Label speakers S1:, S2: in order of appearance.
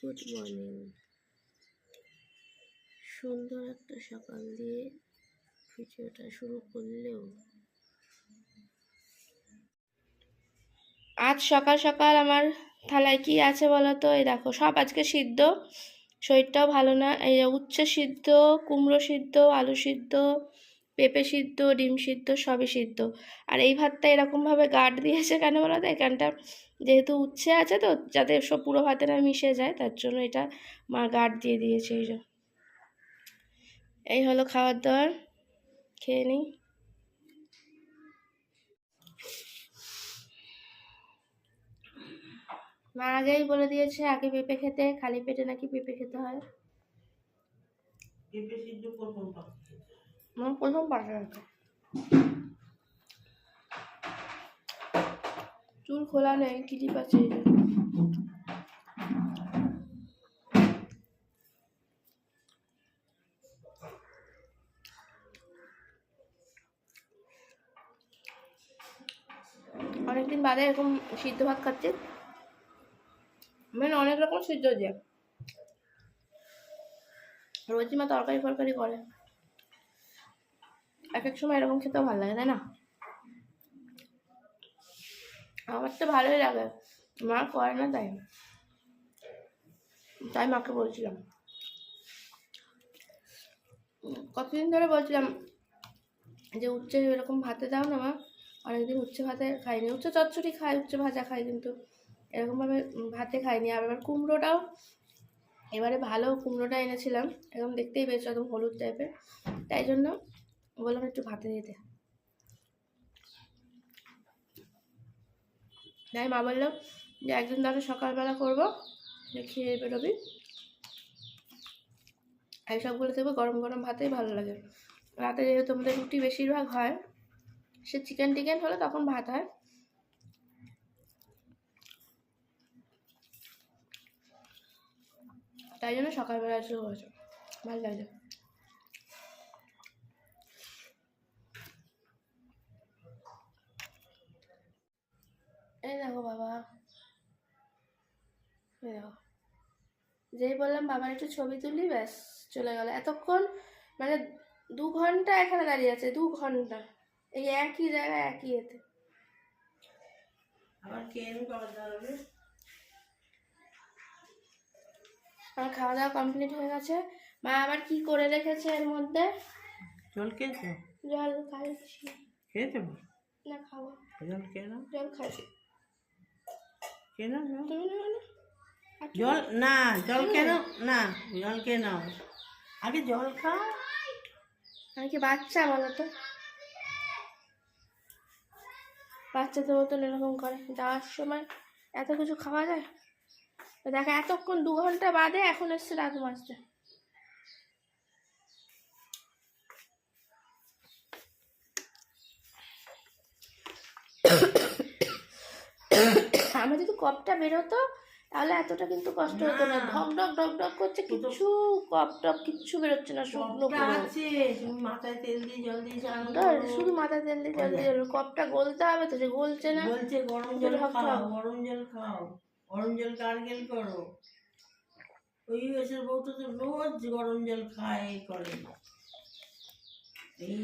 S1: Good morning সুন্দর একটা সকাল দিয়ে ভিডিওটা শুরু করলেও। আজ সকাল সকাল আমার থালায় কি আছে বলো তো? এই দেখো, সব আজকে সিদ্ধ। শরীরটাও ভালো না, এই উচ্ছে সিদ্ধ, কুমড়ো সিদ্ধ, আলু সিদ্ধ পেঁপে সিদ্ধ, ডিম সিদ্ধ, সবই সিদ্ধ। আর এই ভাতটা এরকমভাবে গাঢ় দিয়েছে কেন বলো তো? এখানটা যেহেতু উচ্ছে আছে তো, যাতে সব পুরো ভাতে না মিশে যায়, তার জন্য এটা মা গাঢ় দিয়ে দিয়েছে এই এই হলো খাবার দাবার খেয়ে নিই। মা আগেই বলে দিয়েছে, আগে পেঁপে খেতে, খালি পেটে নাকি পেঁপে খেতে হয়?
S2: পেঁপে সিদ্ধ
S1: আমার প্রথম পাশে চুল খোলা নেই কিলিপ আছে। অনেকদিন বাদে এরকম সিদ্ধ ভাত খাচ্ছি। মানে অনেক রকম সিদ্ধ দিয়ে রোজই তরকারি ফরকারি করে। এক এক সময় এরকম খেতেও ভালো লাগে, তাই না? আমার তো ভালোই লাগে। মা করে না তাই। তাই মাকে বলছিলাম। কতদিন ধরে বলছিলাম যে উচ্ছে এরকম ভাতে দাও না মা, অনেকদিন উচ্ছে ভাতে খাইনি। উচ্ছে চচ্চড়ি খাই, উচ্ছে ভাজা খাই কিন্তু এরকমভাবে ভাতে খাইনি। আর এবার কুমড়োটাও এবারে ভালো কুমড়োটা এনেছিলাম। এরকম দেখতেই পেয়েছ, একদম হলুদ টাইপের তাই জন্য বললাম একটু ভাতে দিতে। তাই মা বলল যে একদিন তাহলে সকালবেলা করব খেয়ে বেরোবি। এই সবগুলো দেখবে গরম গরম ভাতেই ভালো লাগে। রাতে যেহেতু আমাদের রুটি বেশিরভাগ হয়, সে চিকেন টিকেন হলে তখন ভাত হয়। তাই জন্য সকালবেলা এসে হয়েছে ভালো লাগে এই দেখো বাবা। এই দেখো। যেই বললাম বাবার একটু ছবি তুলি ব্যাস চলে গেল। এতক্ষণ মানে দু ঘণ্টা এখানে দাঁড়িয়ে আছে দু ঘণ্টা। এই একই জায়গায় একই এতে। আমার খাওয়া দাওয়া কমপ্লিট হয়ে গেছে। মা আবার কি করে রেখেছে এর মধ্যে?
S2: জল খেয়েছো?
S1: জল খাইছি।
S2: খেয়েছো
S1: না খাব।
S2: জল খেয়ে
S1: জল খাইছি।
S2: নাও জল।
S1: তুমি না
S2: জল না জল খেয়ে না জল নাও আগে জল খাও
S1: আমি কি বাচ্চা বলো তো বাচ্চাদের মতন এরকম করে যাওয়ার সময় এত কিছু খাওয়া যায় দেখা এতক্ষণ দু ঘণ্টা বাদে এখন এসছে রাত মাসতে আমার যদি কপটা বেরোতো তাহলে এতটা কিন্তু কষ্ট হতো না। ঢক ঢক ঢক ঢক করছে কিচ্ছু কপ টপ কিচ্ছু বেরোচ্ছে না শুকনো
S2: মাথায় তেল দিয়ে জল দিয়ে।
S1: শুধু মাথা তেল দিয়ে জল দিয়ে কপটা গলতে হবে তো যে গলছে না।
S2: বলছে গরম জল খাও। গরম জল খাও। গরম জল গার্গেল করো। ওই ইউএসের বউটা তো রোজ গরম জল খায় করে। এই।